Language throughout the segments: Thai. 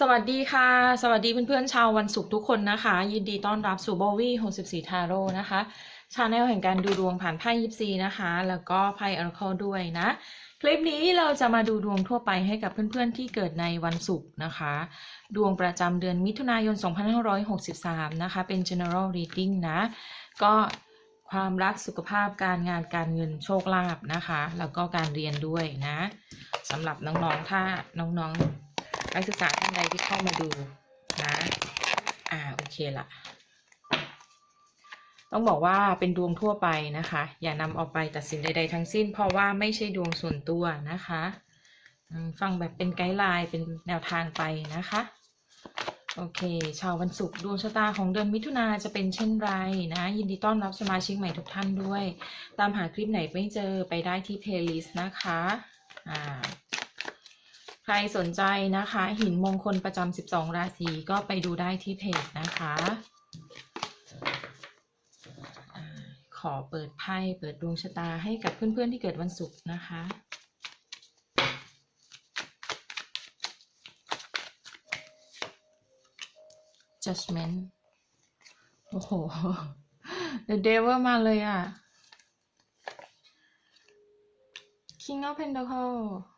สวัสดีค่ะ สวัสดีเพื่อนๆชาววันศุกร์ทุกคนนะคะ ยินดีต้อนรับสู่โบวี่64ทาโร่นะคะชาแนลแห่งการดูดวงผ่านไพ่ยิปซีนะคะ แล้วก็ไพ่อ r ร์เคิลด้วยนะ คลิปนี้เราจะมาดูดวงทั่วไปให้กับเพื่อนๆที่เกิดในวันศุกร์นะคะ ดวงประจำเดือนมิถุนายน 2563 นะคะ เป็น general reading นะ ก็ความรักสุขภาพการงานการเงินโชคลาภนะคะ แล้วก็การเรียนด้วยนะสำหรับน้องๆถ้าน้องๆ นักศึกษาท่านใดที่เข้ามาดูนะ อ่าโอเคละต้องบอกว่าเป็นดวงทั่วไปนะคะ อย่านำออกไปตัดสินใด ๆ ทั้งสิ้น เพราะว่าไม่ใช่ดวงส่วนตัวนะคะฟังแบบเป็นไกด์ไลน์เป็นแนวทางไปนะคะ โอเค ชาววันศุกร์ดวงชะตาของเดือนมิถุนาจะเป็นเช่นไรนะ ยินดีต้อนรับสมาชิกใหม่ทุกท่านด้วย ตามหาคลิปไหนไม่เจอไปได้ที่เพลย์ลิสต์นะคะ อ่า ใครสนใจนะคะ หินมงคลประจำ12 ราศีก็ไปดูได้ที่เพจนะคะขอเปิดไพ่เปิดดวงชะตาให้กับเพื่อนๆที่เกิดวันศุกร์นะคะ judgment โอ้โห the devil มาเลยอะ king of pentacle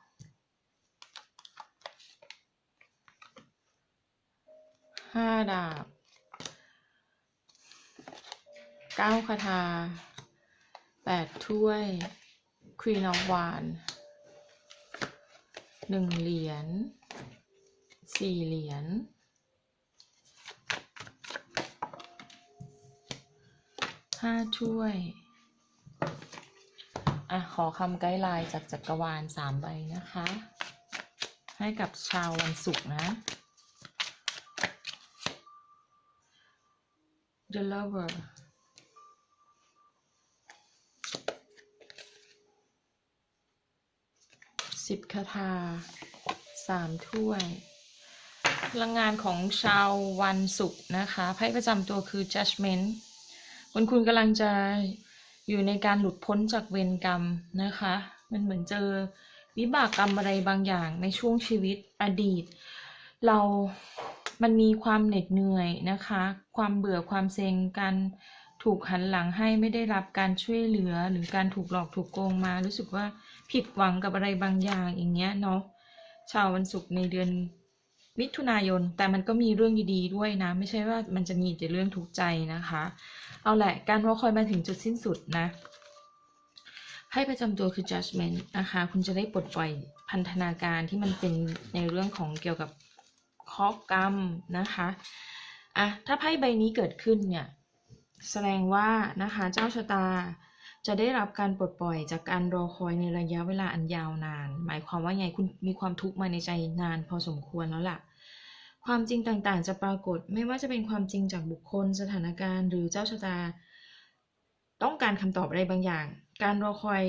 ห้าดาบเก้าคาถาแปดถ้วยควีนอวานหนึ่งเหรียญสี่เหรียญห้าถ้วย อะ ขอคำไกด์ไลน์จากจักรวาลสามใบนะคะ ให้กับชาววันศุกร์นะ The Lover สิบคาถาสามถ้วยพลังงานของชาววันศุกร์นะคะไพ่ประจำตัวคือ Judgment วันคุณกำลังจะอยู่ในการหลุดพ้นจากเวรกรรมนะคะ มันเหมือนเจอวิบากกรรมอะไรบางอย่างในช่วงชีวิตอดีต เรา มันมีความเหน็ดเหนื่อยนะคะ ความเบื่อความเซ็งการถูกหันหลังให้ไม่ได้รับการช่วยเหลือหรือการถูกหลอกถูกโกงมา รู้สึกว่าผิดหวังกับอะไรบางอย่างอย่างเงี้ยเนาะชาววันศุกร์ในเดือนมิถุนายน แต่มันก็มีเรื่องดีๆด้วยนะ ไม่ใช่ว่ามันจะมีแต่เรื่องทุกข์ใจนะคะ เอาแหละการรอคอยมาถึงจุดสิ้นสุดนะให้ประจำตัวคือ judgment นะคะ คุณจะได้ปลดปล่อยพันธนาการที่มันเป็นในเรื่องของเกี่ยวกับ ข้อกรรมนะคะอะถ้าไพ่ใบนี้เกิดขึ้นเนี่ยแสดงว่านะคะเจ้าชะตาจะได้รับการปลดปล่อยจากการรอคอยในระยะเวลาอันยาวนาน หมายความว่าไงคุณมีความทุกข์มาในใจนานพอสมควรแล้วล่ะ ความจริงต่างๆ จะปรากฏไม่ว่าจะเป็นความจริงจากบุคคลสถานการณ์หรือเจ้าชะตา ต้องการคำตอบอะไรบางอย่าง การรอคอย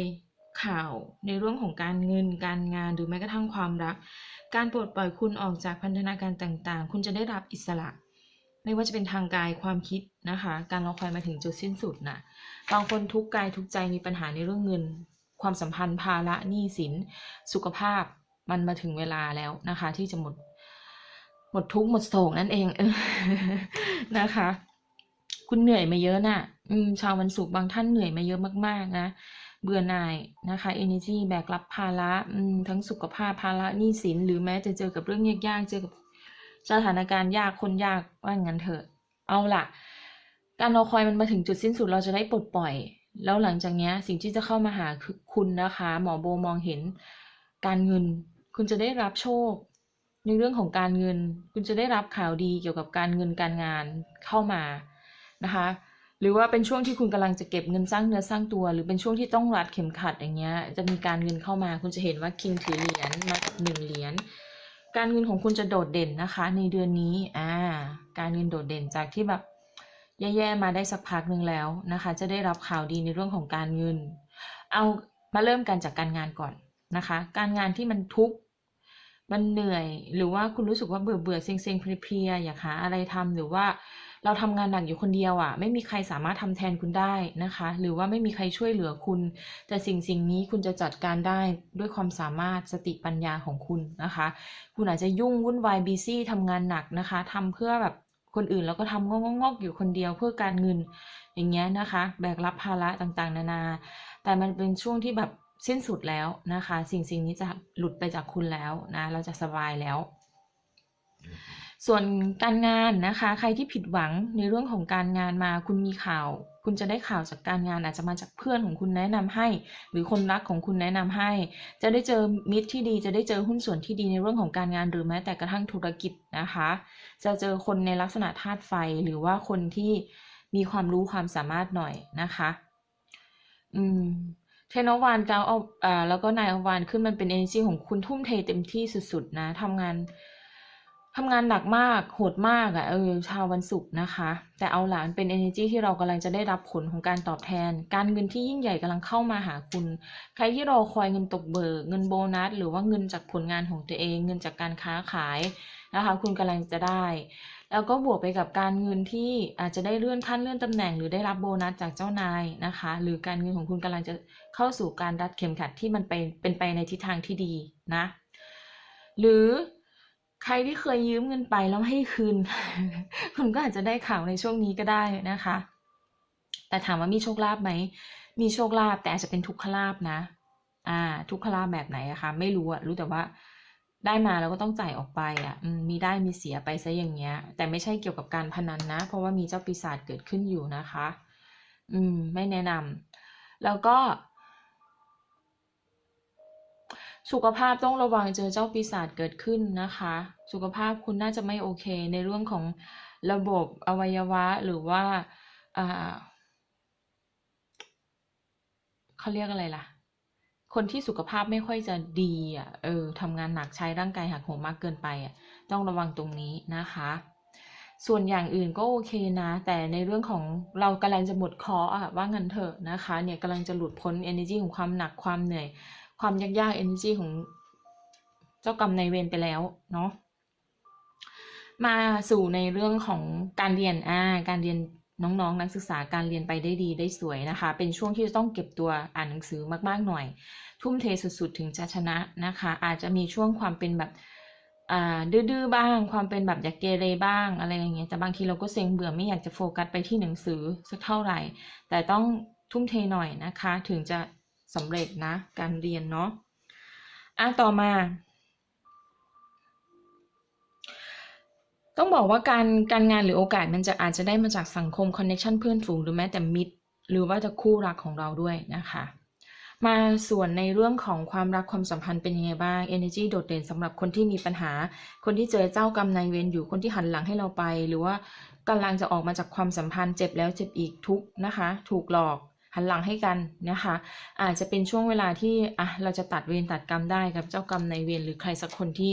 ข่าวในเรื่องของการเงินการงานหรือแม้กระทั่งความรักการปลดปล่อยคุณออกจากพันธนาการต่างๆ คุณจะได้รับอิสระ ไม่ว่าจะเป็นทางกายความคิดนะคะ การรอคอยมาถึงจุดสิ้นสุดนะบางคนทุกกายทุกใจมีปัญหาในเรื่องเงิน ความสัมพันธ์ภาระหนี้สิน สุขภาพมันมาถึงเวลาแล้วนะคะ ที่จะหมดหมดทุกข์หมดโศกนั่นเองเออนะคะ คุณเหนื่อยมาเยอะน่ะ อืม ชาววันศุกร์บางท่านเหนื่อยมาเยอะมากๆนะ เบื่อหน่ายนะคะ energy แบกรับภาระทั้งสุขภาพภาระหนี้สิน หรือแม้จะเจอกับเรื่องยากๆ เจอกับสถานการณ์ยากคนยากว่างั้นเถอะ เอาล่ะ การรอคอยมันมาถึงจุดสิ้นสุดเราจะได้ปลดปล่อย แล้วหลังจากนี้สิ่งที่จะเข้ามาหาคือคุณนะคะ หมอโบมองเห็นการเงิน คุณจะได้รับโชค ในเรื่องของการเงิน คุณจะได้รับข่าวดีเกี่ยวกับการเงินการงานเข้ามานะคะ หรือว่าเป็นช่วงที่คุณกำลังจะเก็บเงินสร้างเนื้อสร้างตัว หรือเป็นช่วงที่ต้องรัดเข็มขัดอย่างเงี้ยจะมีการเงินเข้ามา คุณจะเห็นว่าคิงถือเหรียญมากับหนึ่งเหรียญการเงินของคุณจะโดดเด่นนะคะ ในเดือนนี้อ่าการเงินโดดเด่นจากที่แบบแย่ๆมาได้สักพักหนึ่งแล้วนะคะ จะได้รับข่าวดีในเรื่องของการเงิน เอามาเริ่มกันจากการงานก่อนนะคะ การงานที่มันทุกข์มันเหนื่อย หรือว่าคุณรู้สึกว่าเบื่อเบื่อเซ็งเซ็งเพลียๆอยากหาอะไรทำหรือว่า เราทำงานหนักอยู่คนเดียวอะ่ะ ไม่มีใครสามารถทำแทนคุณได้นะคะ หรือว่าไม่มีใครช่วยเหลือคุณ แต่สิ่งสิ่งนี้คุณจะจัดการได้ด้วยความสามารถสติปัญญาของคุณนะคะ คุณอาจจะยุ่งวุ่นวายบีซี่ทำงานหนักนะคะทำเพื่อแบบคนอื่นแล้วก็ทำงอกๆอยู่คนเดียวเพื่อการเงินอย่างเงี้ยนะคะ แบกรับภาระต่างๆ นานา แต่มันเป็นช่วงที่แบบสิ้นสุดแล้วนะคะ สิ่งสิ่งนี้จะหลุดไปจากคุณแล้วนะ เราจะสบายแล้ว ส่วนการงานนะคะ ใครที่ผิดหวังในเรื่องของการงานมาคุณมีข่าว คุณจะได้ข่าวจากการงานอาจจะมาจากเพื่อนของคุณแนะนำให้ หรือคนรักของคุณแนะนำให้ จะได้เจอมิตรที่ดี จะได้เจอหุ้นส่วนที่ดีในเรื่องของการงานหรือแม้แต่กระทั่งธุรกิจนะคะ จะเจอคนในลักษณะธาตุไฟหรือว่าคนที่มีความรู้ความสามารถหน่อยนะคะ อืมเทนอวานกาเอาอ่าแล้วก็นายอวานขึ้นมันเป็น energy ของคุณทุ่มเทเต็มที่สุดๆนะทำงาน ทำงานหนักมากโหดมากอะ่ะเออชาววันศุกร์นะคะ แต่เอาหลานเป็น energy ที่เรากำลังจะได้รับผลของการตอบแทน การเงินที่ยิ่งใหญ่กำลังเข้ามาหาคุณ ใครที่รอคอยเงินตกเบิกเงินโบนัส หรือว่าเงินจากผลงานของตัวเอง เงินจากการค้าขายนะคะ คุณกำลังจะได้ แล้วก็บวกไปกับการเงินที่อาจจะได้เลื่อนขั้นเลื่อนตำแหน่ง หรือได้รับโบนัสจากเจ้านายนะคะ หรือการเงินของคุณกำลังจะเข้าสู่การรัดเข็มขัดที่มันไปเป็นไปในทิศทางที่ดีนะ หรือ ใครที่เคยยืมเงินไปแล้วให้คืน คุณก็อาจจะได้ข่าวในช่วงนี้ก็ได้นะคะ แต่ถามว่ามีโชคลาภไหม มีโชคลาภแต่อาจจะเป็นทุกขลาภนะ อ่า ทุกขลาภแบบไหนอะคะไม่รู้อะรู้แต่ว่าได้มาแล้วก็ต้องจ่ายออกไปอะมีได้มีเสียไปซะอย่างเงี้ย แต่ไม่ใช่เกี่ยวกับการพนันนะ เพราะว่ามีเจ้าปีศาจเกิดขึ้นอยู่นะคะ อืม ไม่แนะนำแล้วก็ สุขภาพต้องระวังเจอเจ้าปีศาจเกิดขึ้นนะคะ สุขภาพคุณน่าจะไม่โอเค ในเรื่องของระบบอวัยวะหรือว่าอ่าเขาเรียกอะไรล่ะ คนที่สุขภาพไม่ค่อยจะดีอะเออทำงานหนักใช้ร่างกายหักโหมมากเกินไปอะต้องระวังตรงนี้นะคะ ส่วนอย่างอื่นก็โอเคนะ แต่ในเรื่องของเรากำลังจะหมดคออะว่างันเถอะนะคะ เนี่ยกำลังจะหลุดพ้น energy ของความหนักความเหนื่อย ความยากยาก energy ของเจ้ากรรมในเวรไปแล้วเนาะมาสู่ในเรื่องของการเรียนอ่าการเรียนน้องๆนนักศึกษาการเรียนไปได้ดีได้สวยนะคะ เป็นช่วงที่จะต้องเก็บตัวอ่านหนังสือมากๆหน่อย ทุ่มเทสุดๆ ถึงจะชนะนะคะ อาจจะมีช่วงความเป็นแบบอ่าดื้อๆบ้าง ความเป็นแบบอยากเกเรบ้างอะไรอย่างเงี้ยแต่บางทีเราก็เซ็งเบื่อไม่อยากจะโฟกัสไปที่หนังสือสักเท่าไหร่ แต่ต้องทุ่มเทหน่อยนะคะ ถึงจะ สำเร็จนะ การเรียนเนาะอะต่อมา ต้องบอกว่าการการงานหรือโอกาสมันจะอาจจะได้มาจากสังคมคอนเนคชันเพื่อนฝูงหรือแม้แต่มิตร หรือว่าจะคู่รักของเราด้วยนะคะมาส่วนในเรื่องของความรักความสัมพันธ์เป็นยังไงบ้าง energy โดดเด่นสำหรับคนที่มีปัญหา คนที่เจอเจ้ากรรมนายเวรอยู่คนที่หันหลังให้เราไป หรือว่ากำลังจะออกมาจากความสัมพันธ์เจ็บแล้วเจ็บอีกทุกนะคะ ถูกหลอก หันหลังให้กันนะคะ อาจจะเป็นช่วงเวลาที่อะเราจะตัดเวรตัดกรรมได้กับเจ้ากรรมนายเวรหรือใครสักคนที่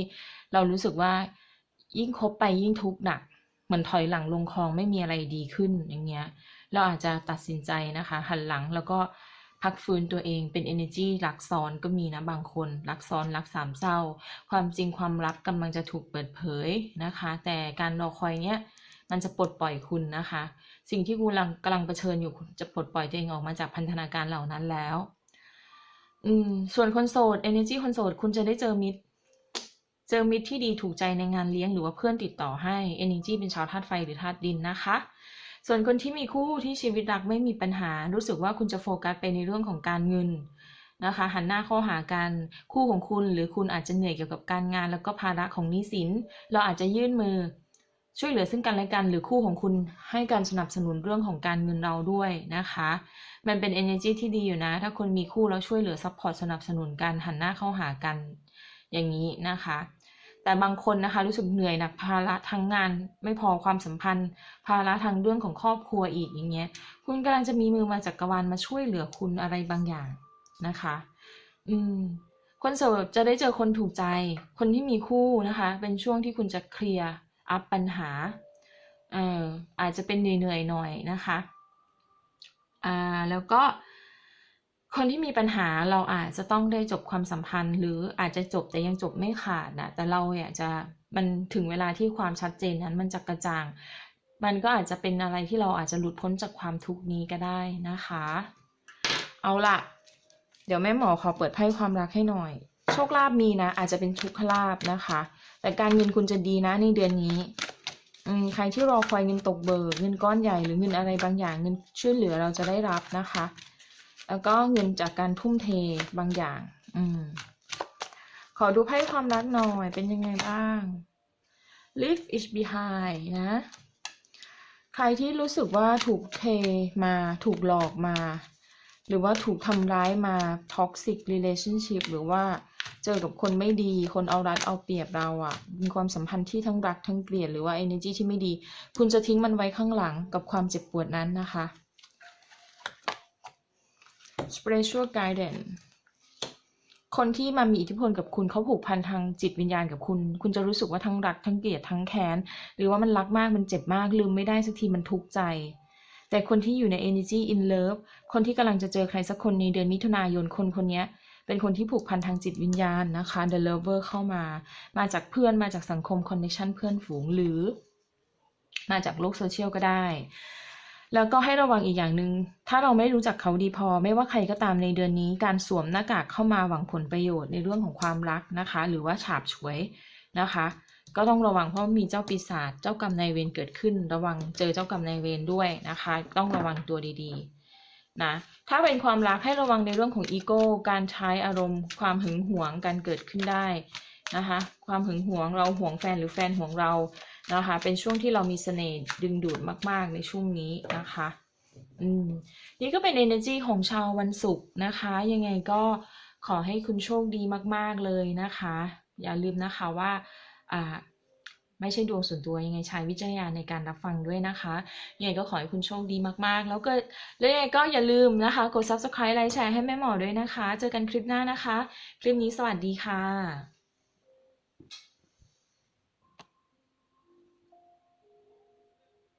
เรารู้สึกว่ายิ่งคบไปยิ่งทุกข์หนักเหมือนถอยหลังลงคลองไม่มีอะไรดีขึ้นอย่างเงี้ยเราอาจจะตัดสินใจนะคะ หันหลังแล้วก็พักฟื้นตัวเองเป็น energy รักซ้อนก็มีนะบางคน รักซ้อนรักสามเศร้า ความจริงความลับกำลังจะถูกเปิดเผยนะคะ แต่การรอคอยเนี้ย มันจะปลดปล่อยคุณนะคะ สิ่งที่คุณกำลังกำลังเผชิญอยู่จะปลดปล่อยตัวเองออกมาจากพันธนาการเหล่านั้นแล้ว อืม ส่วนคนโสด energy คนโสดคุณจะได้เจอมิตร เจอมิตรที่ดีถูกใจในงานเลี้ยงหรือว่าเพื่อนติดต่อให้ Energy เป็นชาวธาตุไฟหรือธาตุดินนะคะ ส่วนคนที่มีคู่ที่ชีวิตรักไม่มีปัญหา รู้สึกว่าคุณจะโฟกัสไปในเรื่องของการเงินนะคะหันหน้าเข้าหากันคู่ของคุณ หรือคุณอาจจะเหนื่อยเกี่ยวกับการงาน แล้วก็ภาระของหนี้สิน เราอาจจะยื่นมือ ช่วยเหลือซึ่งกันและกันหรือคู่ของคุณให้การสนับสนุนเรื่องของการเงินเราด้วยนะคะ มันเป็น energy ที่ดีอยู่นะ ถ้าคนมีคู่แล้วช่วยเหลือซัพพอร์ตสนับสนุนกันหันหน้าเข้าหากันอย่างนี้นะคะ แต่บางคนนะคะรู้สึกเหนื่อยหนักภาระทั้งงาน ไม่พอความสัมพันธ์ ภาระทางเรื่องของครอบครัวอีกอย่างเงี้ย คุณกำลังจะมีมือมาจากกรวาลมาช่วยเหลือคุณอะไรบางอย่างนะคะ อืมคนโสดจะได้เจอคนถูกใจ คนที่มีคู่นะคะ เป็นช่วงที่คุณจะเคลียร์ อัพปัญหาเอ่ออาจจะเป็นเหนื่อยๆหน่อยนะคะอ่าแล้วก็คนที่มีปัญหาเราอาจจะต้องได้จบความสัมพันธ์ หรืออาจจะจบแต่ยังจบไม่ขาดนะแต่เราอยากจะมันถึงเวลาที่ความชัดเจนนั้นมันจะกระจ่าง มันก็อาจจะเป็นอะไรที่เราอาจจะหลุดพ้นจากความทุกข์นี้ก็ได้นะคะ เอาละเดี๋ยวแม่หมอขอเปิดไพ่ความรักให้หน่อย โชคลาภมีนะ อาจจะเป็นทุกขลาภนะคะ แต่การเงินคุณจะดีนะในเดือนนี้อืใครที่รอคอยเงินตกเบิกเงินก้อนใหญ่หรือเงินอะไรบางอย่างเงินช่วยเหลือเราจะได้รับนะคะ แล้วก็เงินจากการทุ่มเทบางอย่าง อืม ขอดูไพ่ความรักหน่อยเป็นยังไงบ้าง leave it behind นะ ใครที่รู้สึกว่าถูกเทมาถูกหลอกมา หรือว่าถูกทำร้ายมา toxic relationship หรือว่า เจอกับคนไม่ดีคนเอารัดเอาเปรียบเราอะ่ะมีความสัมพันธ์ที่ทั้งรักทั้งเกลียดหรือว่า energy ที่ไม่ดี คุณจะทิ้งมันไว้ข้างหลังกับความเจ็บปวดนั้นนะคะ spiritual guidance คนที่มามีอิทธิพลกับคุณเขาผูกพันทางจิตวิญญาณกับคุณ คุณจะรู้สึกว่าทั้งรักทั้งเกลียดทั้งแค้น หรือว่ามันรักมากมันเจ็บมากลืมไม่ได้สักทีมันทุกข์ใจ แต่คนที่อยู่ใน energy in love คนที่กำลังจะเจอใครสักคนในเดือนมิถุนายนคนคนนี้ เป็นคนที่ผูกพันทางจิตวิญญาณนะคะ the lover เข้ามา มาจากเพื่อนมาจากสังคม connection เพื่อนฝูงหรือ มาจากโลกโซเชียลก็ได้ แล้วก็ให้ระวังอีกอย่างหนึง่งถ้าเราไม่รู้จักเขาดีพอ ไม่ว่าใครก็ตามในเดือนนี้ การสวมหน้ากากเข้ามาหวังผลประโยชน์ในเรื่องของความรักนะคะ หรือว่าฉาบฉวยนะคะก็ต้องระวังเพราะมีเจ้าปีศาจเจ้ากรรมนายเวรเกิดขึ้น ระวังเจอเจ้ากรรมนายเวรด้วยนะคะ ต้องระวังตัวดีๆ นะถ้าเป็นความรักให้ระวังในเรื่องของอีโก้ การใช้อารมณ์ ความหึงหวงการเกิดขึ้นได้นะคะความหึงหวงเราหวงแฟนหรือแฟนหวงเรานะคะเป็นช่วงที่เรามีเสน่ห์ดึงดูดมาก ๆ ในช่วงนี้นะคะอืมนี่ก็เป็น energy ของชาววันศุกร์นะคะ ยังไงก็ขอให้คุณโชคดีมาก ๆ เลยนะคะ อย่าลืมนะคะว่าอ่า ไม่ใช่ดวงส่วนตัวยังไงใช้วิจารณญาณในการรับฟังด้วยนะคะยังไงก็ขอให้คุณโชคดีมากๆ แล้วก็แล้วยังไงก็อย่าลืมนะคะ กด subscribe ไลค์แชร์ให้แม่หมอด้วยนะคะ เจอกันคลิปหน้านะคะ คลิปนี้สวัสดีค่ะ